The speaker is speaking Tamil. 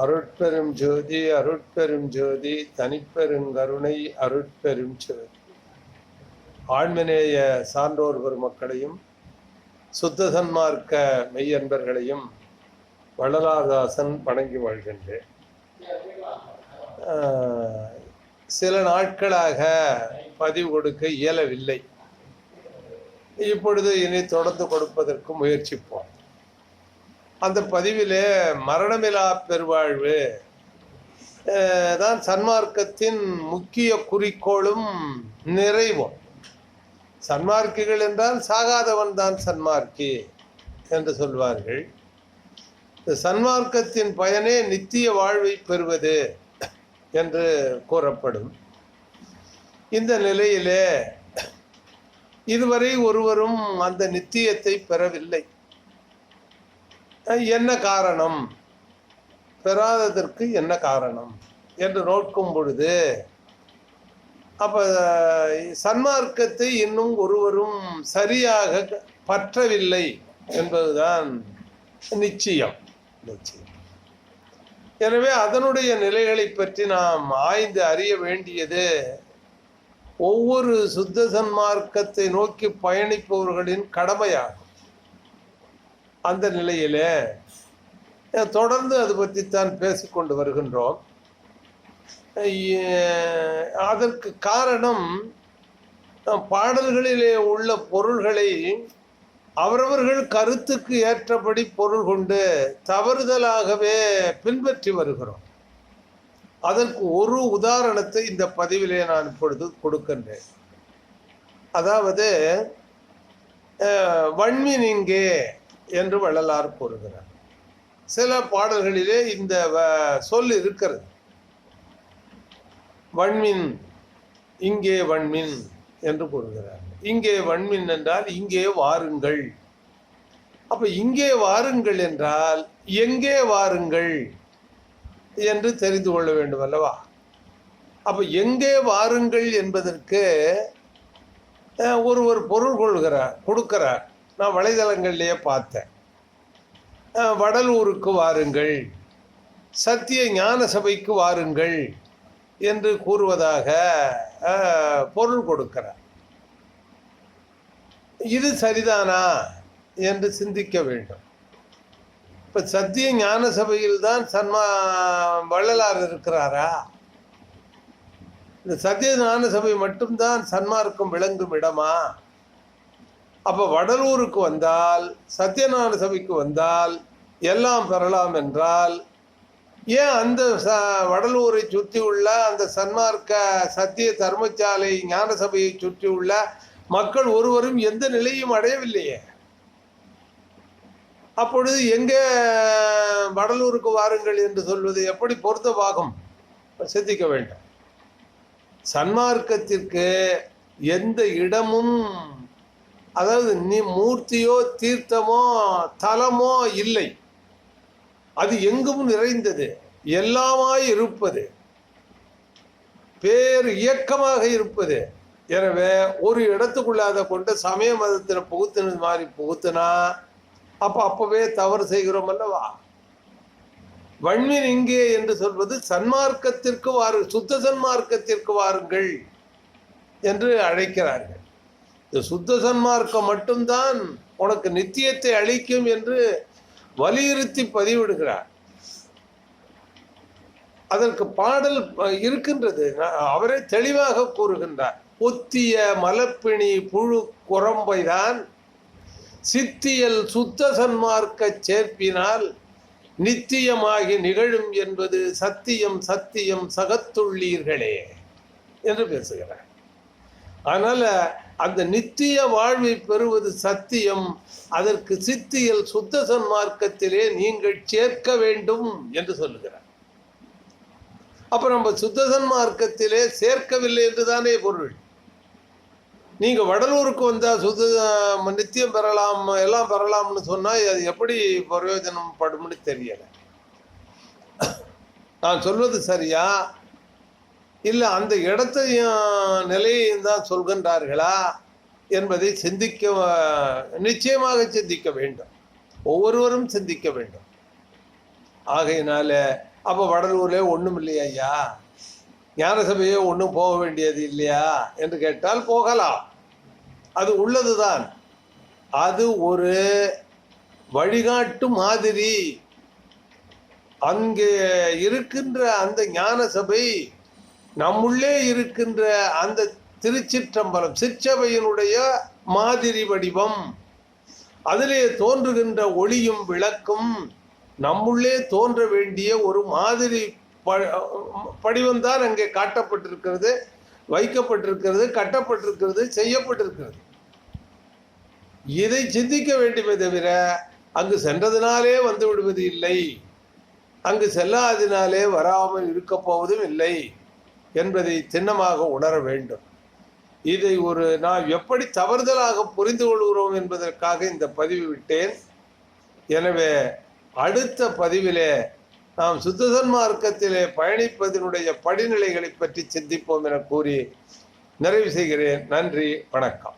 அருட்பெரும் ஜோதி அருட்பெரும் ஜோதி தனிப்பெருங்கருணை அருட்பெரும் ஜோதி ஆழ்மநேய சான்றோர் பெருமக்களையும் சுத்த சன்மார்க்க மெய்யன்பர்களையும் வள்ளலாதாசன் வணங்கி வாழ்கின்றேன். சில நாட்களாக பதிவு கொடுக்க இயலவில்லை. இப்பொழுது இனி தொடர்ந்து கொடுப்பதற்கு முயற்சிப்போம். அந்த பதிவிலே மரணமிலா பெருவாழ்வு தான் சன்மார்க்கத்தின் முக்கிய குறிக்கோளும் நிறைவும். சன்மார்க்கிகள் என்றால் சாகாதவன் தான் சன்மார்க்கி என்று சொல்வார்கள். இந்த சன்மார்க்கத்தின் பயனே நித்திய வாழ்வை பெறுவது என்று கூறப்படும். இந்த நிலையிலே இதுவரை ஒருவரும் அந்த நித்தியத்தை பெறவில்லை. என்ன காரணம்? பெறாததற்கு என்ன காரணம்? என்று நோக்கும் பொழுது அப்போ சன்மார்க்கத்தை இன்னும் ஒருவரும் சரியாக பற்றவில்லை என்பதுதான் நிச்சயம். நிச்சயம். எனவே அதனுடைய நிலைகளை பற்றி நாம் ஆய்ந்து அறிய வேண்டியது ஒவ்வொரு சுத்த சன்மார்க்கத்தை நோக்கி பயணிப்பவர்களின் கடமையாகும். அந்த நிலையிலே தொடர்ந்து அது பற்றித்தான் பேசிக்கொண்டு வருகின்றோம். அதற்கு காரணம் பாடல்களிலே உள்ள பொருள்களை அவரவர்கள் கருத்துக்கு ஏற்றபடி பொருள் கொண்டு தவறுதலாகவே பின்பற்றி வருகிறோம். அதற்கு ஒரு உதாரணத்தை இந்த பதிவிலே நான் இப்பொழுது கொடுக்கின்றேன். அதாவது அஹ், வன்மீன் இங்கே என்று வள்ளலார் கூறுகிறார். சில பாடல்களிலே இந்த வ- சொல் இருக்கிறது. வன்மின் இங்கே வன்மின் என்று கூறுகிறார். இங்கே வன்மின் என்றால் இங்கே வாருங்கள். அப்ப இங்கே வாருங்கள் என்றால் எங்கே வாருங்கள் என்று தெரிந்து கொள்ள வேண்டும் அல்லவா? அப்ப எங்கே வாருங்கள் என்பதற்கு ஒரு ஒரு பொருள் கொள்கிறார் கொடுக்கிறார். நான் வலைதளங்கள்லேயே பார்த்தேன். வடலூருக்கு வாருங்கள். சத்திய ஞான சபைக்கு வாருங்கள் என்று கூறுவதாக பொருள் கொடுக்கிறார். இது சரிதானா என்று சிந்திக்க வேண்டும். இப்போ சத்திய ஞான சபையில் தான் சன்மா வள்ளலார் இருக்கிறாரா? இந்த சத்திய ஞான சபை மட்டும்தான் சன்மார்க்கம் விளங்கும் இடமா? அப்போ வடலூருக்கு வந்தால் சத்யநாராயண சபைக்கு வந்தால் எல்லாம் பெறலாம் என்றால் ஏன் அந்த ச வடலூரை சுற்றி உள்ள அந்த சன்மார்க்க சத்திய தர்மசாலை ஞான சபையை சுற்றியுள்ள மக்கள் ஒருவரும் எந்த நிலையும் அடையவில்லையே. அப்பொழுது எங்கே வடலூருக்கு வாருங்கள் என்று சொல்வது எப்படி பொருத்தமாகும்? சிந்திக்க வேண்டும். சன்மார்க்கத்திற்கு எந்த இடமும் அதாவது நீ மூர்த்தியோ தீர்த்தமோ தலமோ இல்லை. அது எங்கும் நிறைந்தது எல்லாமாய் இருப்பது. பேர் இயக்கமாக இருப்பது. எனவே ஒரு இடத்துக்குள்ள அதை கொண்டு சமய மதத்தில் புகுத்தினது மாதிரி புகுத்தினா அப்போ அப்பவே தவறு செய்கிறோம் அல்லவா? வன்மீன் இங்கே என்று சொல்வது சன்மார்க்கத்திற்கு வாரு சுத்த சன்மார்க்கத்திற்கு வாருங்கள் என்று அழைக்கிறார்கள். இந்த சுத்த சன்மார்க்கம் மட்டும்தான் உனக்கு நித்தியத்தை அளிக்கும் என்று வலியுறுத்தி பதிவிடுகிறார். அதற்கு பாடல் இருக்கின்றது. அவரே தெளிவாக கூறுகின்றார். பொத்திய மலப்பிணி புழு குரம்பைதான் சித்தியல் சுத்த சன்மார்க்க சேர்ப்பினால் நித்தியமாகி நிகழும் என்பது சத்தியம் சத்தியம் சகத்துள்ளீர்களே என்று பேசுகிறார். அதனால் அந்த நித்திய வாழ்வை பெறுவது சத்தியம். அதற்கு சித்தியல் சுத்த சன்மார்க்கத்திலே நீங்கள் சேர்க்க வேண்டும் என்று சொல்லுகிறார். அப்ப நம்ம சுத்த சன்மார்க்கத்திலே சேர்க்கவில்லை என்றுதானே பொருள். நீங்க வடலூருக்கு வந்தா சுத்த நித்தியம் பெறலாம் எல்லாம் பெறலாம்னு சொன்னா அது எப்படி பிரயோஜனம் படும்னு தெரியல. நான் சொல்வது சரியா? இல்லை அந்த இடத்தையும் நிலையையும் தான் சொல்கின்றார்களா என்பதை சிந்திக்க நிச்சயமாக சிந்திக்க வேண்டும். ஒவ்வொருவரும் சிந்திக்க வேண்டும். ஆகையினால அப்போ வடலூரில் ஒன்றும் இல்லையா ஐயா? ஞானசபையே ஒன்றும் போக வேண்டியது இல்லையா என்று கேட்டால் போகலாம். அது உள்ளது தான் அது ஒரு வழிகாட்டு மாதிரி. அங்கே இருக்கின்ற அந்த ஞான சபை நம்முள்ளே இருக்கின்ற அந்த திருச்சிற்றம்பலம் சிற்சபையினுடைய மாதிரி வடிவம். அதிலே தோன்றுகின்ற ஒளியும் விளக்கும். நம்முள்ளே தோன்ற வேண்டிய ஒரு மாதிரி படிவம் தான் அங்கே காட்டப்பட்டிருக்கிறது வைக்கப்பட்டிருக்கிறது கட்டப்பட்டிருக்கிறது செய்யப்பட்டிருக்கிறது. இதை சிந்திக்க வேண்டுமே தவிர அங்கு சென்றதினாலே வந்து விடுவது இல்லை. அங்கு செல்லாதினாலே வராமல் இருக்க போவதும் இல்லை. என்பதை சின்னமாக உணர வேண்டும். இதை ஒரு நாம் எப்படி தவறுதலாக புரிந்து கொள்கிறோம் என்பதற்காக இந்த பதிவு விட்டேன். எனவே அடுத்த பதிவிலே நாம் சுத்த சன்மார்க்கத்திலே பயணிப்பதனுடைய படிநிலைகளை பற்றி சிந்திப்போம் என கூறி நிறைவு செய்கிறேன். நன்றி வணக்கம்.